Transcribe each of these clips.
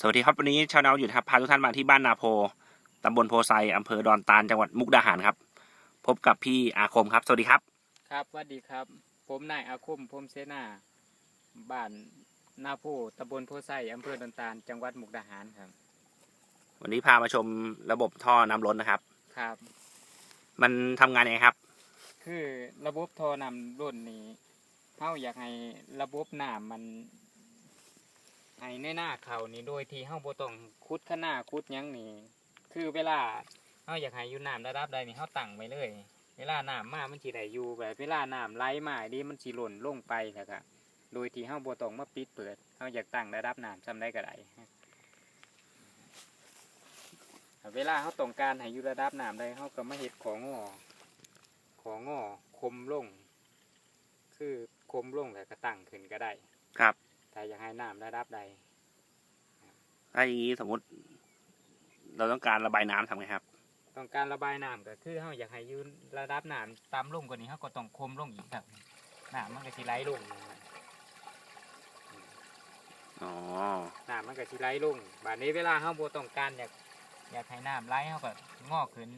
สวัสดีครับวันนี้ชาวนาอยู่นะครับพาทุกท่านมาที่บ้านนาโพตำบลโพไซอำเภอดอนตาลจังหวัดมุกดาหารครับ พบกับพี่อาคมครับ สวัสดีครับ ครับสวัสดีครับ ผมนายอาคมพรหมเสนาบ้านนาโพตำบลโพไซอำเภอดอนตาลจังหวัดมุกดาหารครับ วันนี้พามาชมระบบท่อน้ำล้นนะครับ ครับ มันทำงานยังไงครับ คือระบบท่อนำร่นนี้เฮาอยากให้ระบบน้ำมัน ให้ในหน้าเขานี่โดยที่เฮาบ่ต้องคุดข้างหน้าคุดหยังนี่ คือเวลาเฮาอยากให้อยู่น้ำระดับใดนี่เฮาตั้งไว้เลย เวลาน้ำมามันสิได้อยู่แบบเวลาน้ำไหลมาดีมันสิหล่นลงไปแล้วก็โดยที่เฮาบ่ต้องมาปิดเปิดเฮาอยากตั้งระดับน้ำซำได้ก็ได้เวลาเฮาต้องการให้อยู่ระดับน้ำได้เฮาก็มาเฮ็ดของงอของงอคมลง คือคมลงแล้วก็ตั้งขึ้นก็ได้ ครับ ถ้าอยากให้น้ำระดับใด ถ้าอย่างนี้สมมติ เราต้องการระบายน้ำทำไงครับ ต้องการระบายน้ำก็คือเฮาอยากให้อยู่ระดับน้ำต่ำลงกว่านี้เฮาก็ต้องคมลงอีกครับน้ำมันก็สิไหลลงอ๋อน้ำมันก็สิไหลลงบาดนี้เวลาเฮาบ่ต้องการอยากอยากให้น้ำไหลเฮาก็งอกขึ้น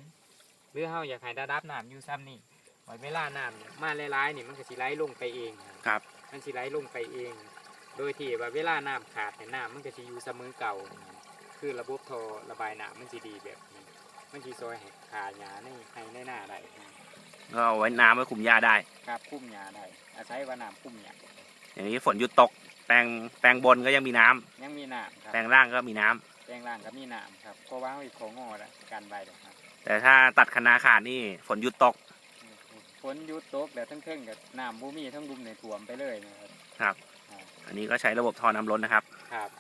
หรือเฮาอยากให้ระดับน้ำอยู่ซ้ำนี่ไว้เวลาน้ำมาหลายๆนี่มันก็สิไหลลงไปเองครับครับมันสิไหลลงไปเอง โดยที่ว่าเวลาน้ำขาดเนี่ยน้ำมันก็สิอยู่เสมอเก่า คือระบบท่อระบายน้ำมันสิดีแบบนี้ มันสิซอยให้ขาหญ้าในให้ในหน้าได้ก็เอาไว้น้ำไว้คุมหญ้าได้ ครับคุ้มหญ้าได้ อาศัยว่าน้ำคุ้มหญ้าอย่างนี้ฝนหยุดตก แปลงแปลงบนก็ยังมีน้ำยังมีน้ำครับแปลงล่างก็มีน้ำแปลงล่างก็มีน้ำครับเพราะว่าเขาอีกของงอแล้วกันใบแล้วครับแต่ถ้าตัดคะนาขาดนี่ฝนหยุดตกฝนหยุดตกแล้วทั้งเครื่องกับน้ำบูมีทั้งรุมในถ่วมไปเลยนะครับ ครับ อ่าอันนี้ก็ใช้ระบบท่อน้ำล้นนะครับ ครับ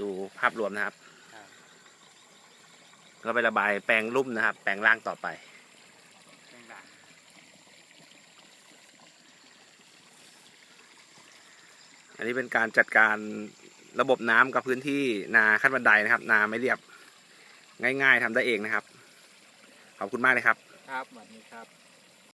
ดูภาพรวมนะครับครับ ก็ไประบายแปลงลุ่มนะครับ แปลงล่างต่อไปเครื่องล่างอันนี้เป็นการจัดการระบบน้ำกับพื้นที่นาขั้นบันไดนะครับ นาไม่เรียบ ง่าย ๆทำได้เองนะครับ ขอบคุณมากเลยครับ ครับสวัสดีครับ